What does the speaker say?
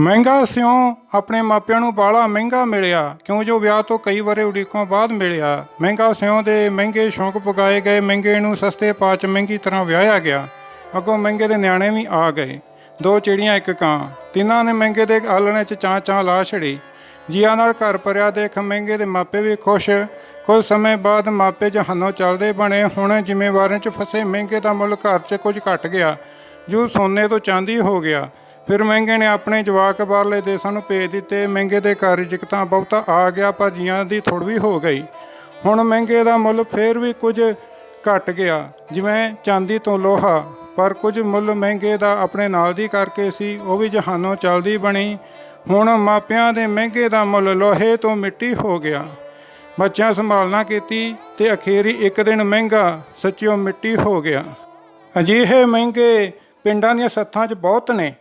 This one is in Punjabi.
ਮਹਿੰਗਾ ਸਿਉ ਆਪਣੇ ਮਾਪਿਆਂ ਨੂੰ ਬਾਲਾ ਮਹਿੰਗਾ ਮਿਲਿਆ, ਕਿਉਂ ਜੋ ਵਿਆਹ ਤੋਂ ਕਈ ਵਾਰੇ ਉਡੀਕੋਂ ਬਾਅਦ ਮਿਲਿਆ। ਮਹਿੰਗਾ ਸਿਉ ਦੇ ਮਹਿੰਗੇ ਸ਼ੌਂਕ ਪੁਗਾਏ ਗਏ, ਮਹਿੰਗੇ ਨੂੰ ਸਸਤੇ ਪਾਚ ਮਹਿੰਗੀ ਤਰ੍ਹਾਂ ਵਿਆਹਿਆ ਗਿਆ। ਅੱਗੋਂ ਮਹਿੰਗੇ ਦੇ ਨਿਆਣੇ ਵੀ ਆ ਗਏ। ਦੋ ਚਿੜੀਆਂ, ਇੱਕ ਕਾਂ। ਤਿੰਨਾਂ ਨੇ ਮਹਿੰਗੇ ਦੇ ਆਲਣੇ 'ਚ ਚਾਂ ਚਾਂ ਲਾ ਛੜੀ। ਜੀਆਂ ਨਾਲ ਘਰ ਭਰਿਆ ਦੇਖ ਮਹਿੰਗੇ ਦੇ ਮਾਪੇ ਵੀ ਖੁਸ਼। ਕੁਝ ਸਮੇਂ ਬਾਅਦ ਮਾਪੇ ਜਹਾਨੋਂ ਚੱਲਦੇ ਬਣੇ। ਹੁਣ ਜ਼ਿੰਮੇਵਾਰਾਂ 'ਚ ਫਸੇ ਮਹਿੰਗੇ ਦਾ ਮੁੱਲ ਘਰ 'ਚ ਕੁਝ ਘਟ ਗਿਆ। ਜੋ ਸੋਨੇ ਤੋਂ ਚਾਂਦੀ ਹੋ ਗਿਆ। ਫਿਰ ਮਹਿੰਗੇ ਨੇ ਆਪਣੇ ਜਵਾਕ ਬਾਹਰਲੇ ਦੇਸ਼ਾਂ ਨੂੰ ਭੇਜ ਦਿੱਤੇ। ਮਹਿੰਗੇ ਦੇ ਕਾਰਜਿਕ ਤਾਂ ਬਹੁਤਾ ਆ ਗਿਆ ਪਰ ਦੀ ਥੋੜ੍ਹੀ ਹੋ ਗਈ। ਹੁਣ ਮਹਿੰਗੇ ਦਾ ਮੁੱਲ ਫੇਰ ਵੀ ਕੁਝ ਘਟ ਗਿਆ, ਜਿਵੇਂ ਚਾਂਦੀ ਤੋਂ ਲੋਹਾ। ਪਰ ਕੁਝ ਮੁੱਲ ਮਹਿੰਗੇ ਦਾ ਆਪਣੇ ਨਾਲ ਦੀ ਕਰਕੇ ਸੀ, ਉਹ ਵੀ ਜਹਾਨੋਂ ਚੱਲਦੀ ਬਣੀ। ਹੁਣ ਮਾਪਿਆਂ ਦੇ ਮਹਿੰਗੇ ਦਾ ਮੁੱਲ ਲੋਹੇ ਤੋਂ ਮਿੱਟੀ ਹੋ ਗਿਆ। ਬੱਚਿਆਂ ਸੰਭਾਲਣਾ ਕੀਤੀ ਤੇ ਅਖੀਰੀ ਇੱਕ ਦਿਨ ਮਹਿੰਗਾ, ਸੱਚਿਓ ਮਿੱਟੀ ਹੋ ਗਿਆ। ਅਜਿਹੇ ਮਹਿੰਗੇ ਪਿੰਡਾਂ ਦੀਆਂ ਸੱਥਾਂ 'ਚ ਬਹੁਤ ਨੇ।